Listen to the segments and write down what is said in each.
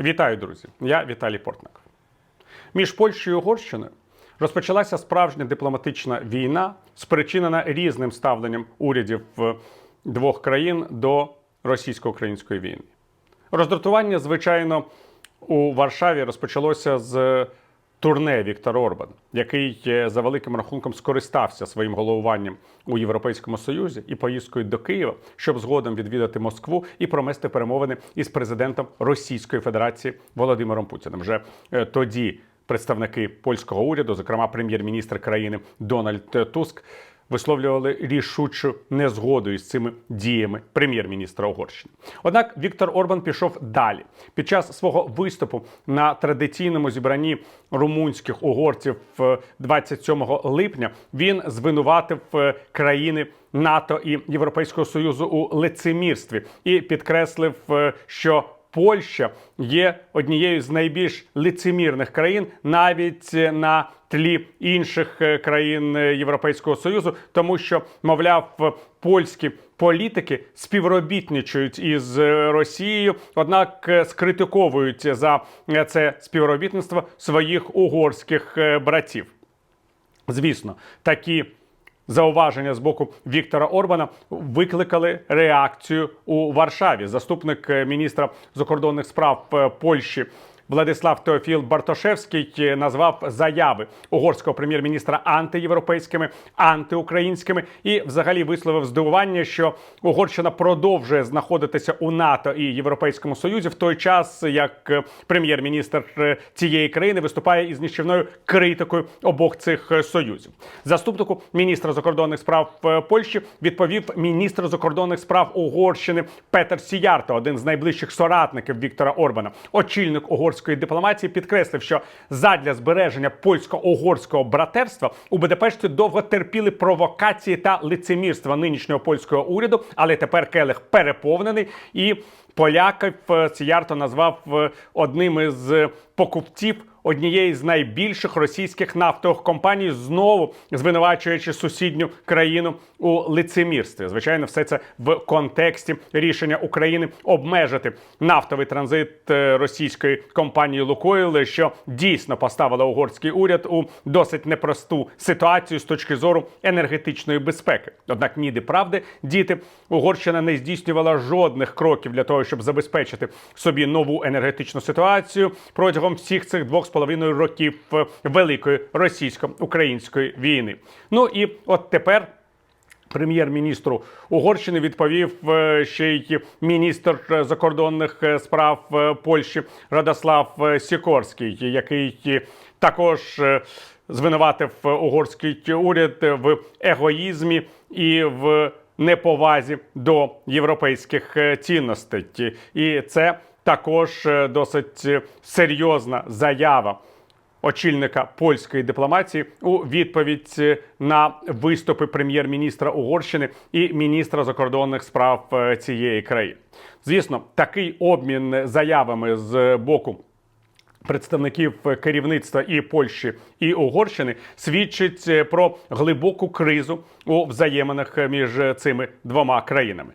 Вітаю, друзі! Я Віталій Портник. Між Польщею і Угорщиною розпочалася справжня дипломатична війна, спричинена різним ставленням урядів двох країн до російсько-української війни. Роздратування, звичайно, у Варшаві розпочалося з турне Віктор Орбан, який е, за великим рахунком скористався своїм головуванням у Європейському Союзі і поїздкою до Києва, щоб згодом відвідати Москву і промести перемовини із президентом Російської Федерації Володимиром Путіним. Вже е, тоді представники польського уряду, зокрема прем'єр-міністр країни Дональд Туск, висловлювали рішучу незгоду із цими діями прем'єр-міністра Угорщини. Однак Віктор Орбан пішов далі. Під час свого виступу на традиційному зібранні румунських угорців е, 27 липня він звинуватив е, країни. НАТО і Європейського союзу у лицемірстві і підкреслив, е, що Польща є однією з найбільш лицемірних країн навіть е, на тлі інших е, країн е, Європейського союзу, тому що, мовляв, польські політики співробітничають із Росією, однак скритиковують за це співробітництво своїх угорських братів. Звісно, такі зауваження з боку Віктора Орбана викликали реакцію у Варшаві. Заступник е, міністра закордонних справ е, Польщі. Владислав Теофіл Бартошевський е, назвав заяви угорського прем'єр-міністра антиєвропейськими, антиукраїнськими і взагалі висловив здивування, що Угорщина продовжує знаходитися у НАТО і Європейському Союзі в той час, як е, прем'єр-міністр е, цієї країни виступає із нищівною критикою обох цих союзів. Заступнику міністра закордонних справ Польщі відповів міністр закордонних справ Угорщини Петер Сіярто, один з найближчих соратників Віктора Орбана. Очільник угорської дипломатії підкреслив, що задля збереження польсько-угорського братерства у Будапешті довго терпіли провокації та лицемірства нинішнього польського уряду, але тепер келих переповнений. І поляків е, Сіярто назвав е, одним із е, покупців однієї з найбільших російських нафтових компаній, знову звинувачуючи сусідню країну у лицемірстві. Звичайно, все це в контексті рішення України обмежити нафтовий транзит е, російської компанії Лукойл, що дійсно поставила угорський уряд у досить непросту ситуацію з точки зору енергетичної безпеки. Однак ніде правди діти Угорщина не здійснювала жодних кроків для того, щоб забезпечити собі нову енергетичну ситуацію протягом всіх цих двох з половиною років великої російсько-української війни. Ну і от тепер. Прем'єр-міністру Угорщини відповів е, ще й міністр закордонних е, справ е, Польщі Радослав Сікорський, який також звинуватив угорський уряд в егоїзмі і в неповазі до європейських цінностей. І це також е, досить е, серйозна заява очільника польської дипломатії у відповідь е, на виступи прем'єр-міністра Угорщини і міністра закордонних справ цієї країни. Звісно, такий обмін заявами з боку. Представників керівництва і Польщі і Угорщини свідчить про глибоку кризу у взаєминах між цими двома країнами.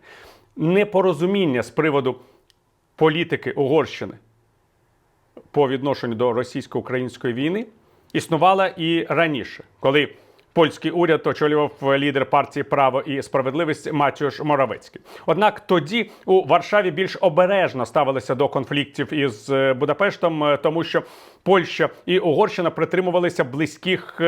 Непорозуміння з приводу політики Угорщини по відношенню до російсько-української війни існувала і раніше, коли польський уряд очолював лідер партії Право і справедливість Матіош Моравецький. Однак тоді у Варшаві більш обережно ставилися до конфліктів із е, Будапештом, е, тому що Польща і Угорщина притримувалися близьких.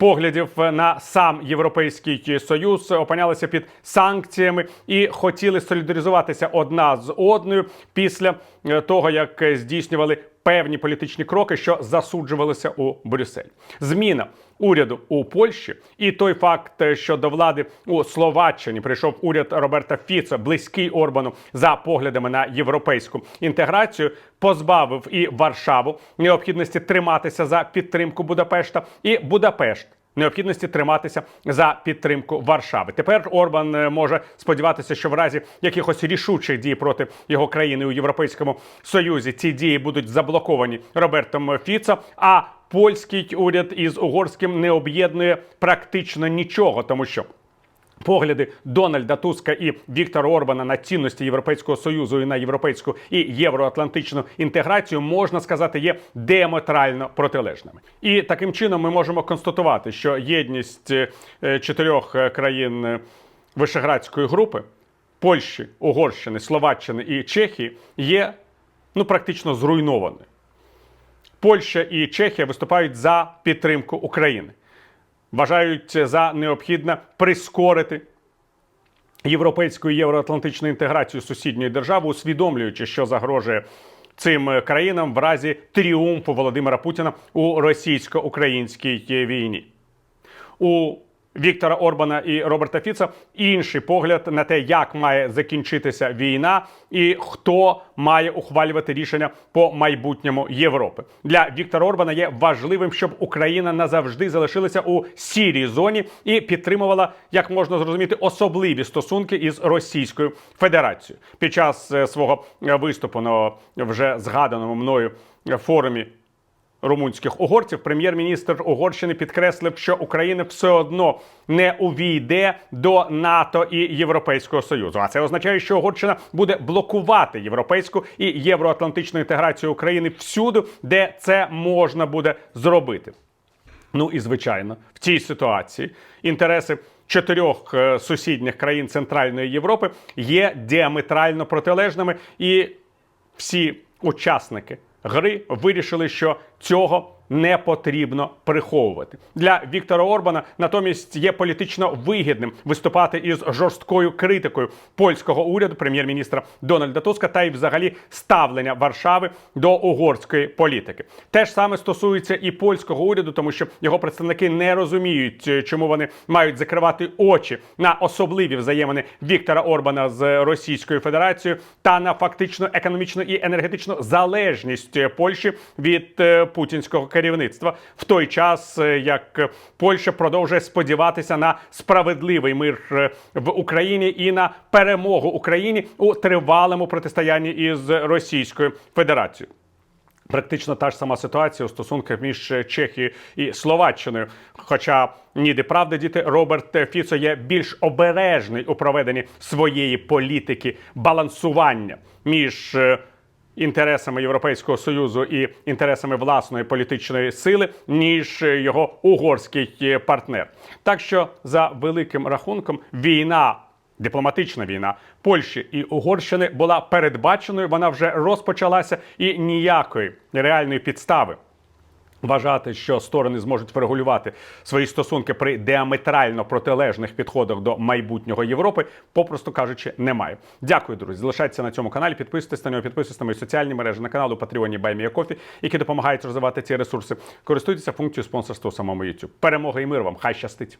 Е, Поглядів на сам європейський союз опинялися під санкціями і хотіли солідаризуватися одна з одною після е, того, як е, здійснювали певні політичні кроки, що засуджувалися у Брюсселі. Зміна уряду у Польщі і той факт, е, що до влади у Словаччині прийшов уряд Роберта Фіцо, близький Орбану за поглядами на європейську інтеграцію, позбавив і Варшаву необхідності триматися за підтримку Будапешта, і Будапешт необхідності триматися за підтримку Варшави. Тепер Орбан е, може сподіватися, що в разі якихось рішучих дій проти його країни у Європейському Союзі ці дії будуть заблоковані Робертом Фіцо. А польський уряд із угорським не об'єднує практично нічого, тому що Погляди Дональда Туска і Віктора Орбана на цінності Європейського союзу і на європейську і євроатлантичну інтеграцію можна сказати є діаметрально протилежними. І таким чином ми можемо констатувати, що єдність е, чотирьох е, країн е, Вишеградської групи Польщі, Угорщини, Словаччини і Чехії є ну практично зруйнованою. Польща і Чехія виступають за підтримку України вважають за необхідне прискорити європейську євроатлантичну інтеграцію сусідньої держави, усвідомлюючи, що загрожує цим країнам в разі тріумфу Володимира Путіна у російсько-українській війні. У Віктора Орбана і Роберта Фіца інший погляд на те, як має закінчитися війна, і хто має ухвалювати рішення по майбутньому Європи. Для Віктора Орбана є важливим, щоб Україна назавжди залишилася у сірій зоні і підтримувала, як можна зрозуміти, особливі стосунки із Російською Федерацією. Під час е, свого е, виступу на вже згаданому мною форумі румунських угорців, прем'єр-міністр Угорщини підкреслив, що Україна все одно не увійде до НАТО і Європейського Союзу. А це означає, що Угорщина буде блокувати європейську і євроатлантичну інтеграцію України всюди, де це можна буде зробити. Ну і звичайно, в цій ситуації інтереси чотирьох е, сусідніх країн Центральної Європи є діаметрально протилежними, і всі учасники гри вирішили, що цього не потрібно приховувати для Віктора Орбана. Натомість є політично вигідним виступати із жорсткою критикою польського уряду, прем'єр-міністра Дональда Туска, та й взагалі ставлення Варшави до угорської політики. Те ж саме стосується і польського уряду, тому що його представники не розуміють, е, чому вони мають закривати очі на особливі взаємини Віктора Орбана з Російською Федерацією та на фактично економічну і енергетичну залежність Польщі від е, путінського керівництва в той час, е, як Польща продовжує сподіватися на справедливий мир е, в Україні і на перемогу Україні у тривалому протистоянні із Російською Федерацією. Практично та ж сама ситуація у стосунках між Чехією і Словаччиною. Хоча ніде правди діти Роберт Фіцо є більш обережний у проведенні своєї політики балансування між е, інтересами Європейського союзу і інтересами власної політичної сили, ніж його угорський е, партнер. Так що за великим рахунком війна. Дипломатична війна Польщі і Угорщини була передбаченою. Вона вже розпочалася, і ніякої реальної підстави вважати, що сторони зможуть врегулювати свої стосунки при діаметрально протилежних підходах до майбутнього Європи, попросту кажучи, немає. Дякую, друзі. Залишайтеся на цьому каналі. Підписуйтесь на нього, підписуйтесь на мої соціальні мережі на каналу Патріоні Байміякофі, Баймія які допомагають розвивати ці ресурси. Користуйтеся функцією спонсорства у самому YouTube. Перемоги і мир вам! Хай щастить!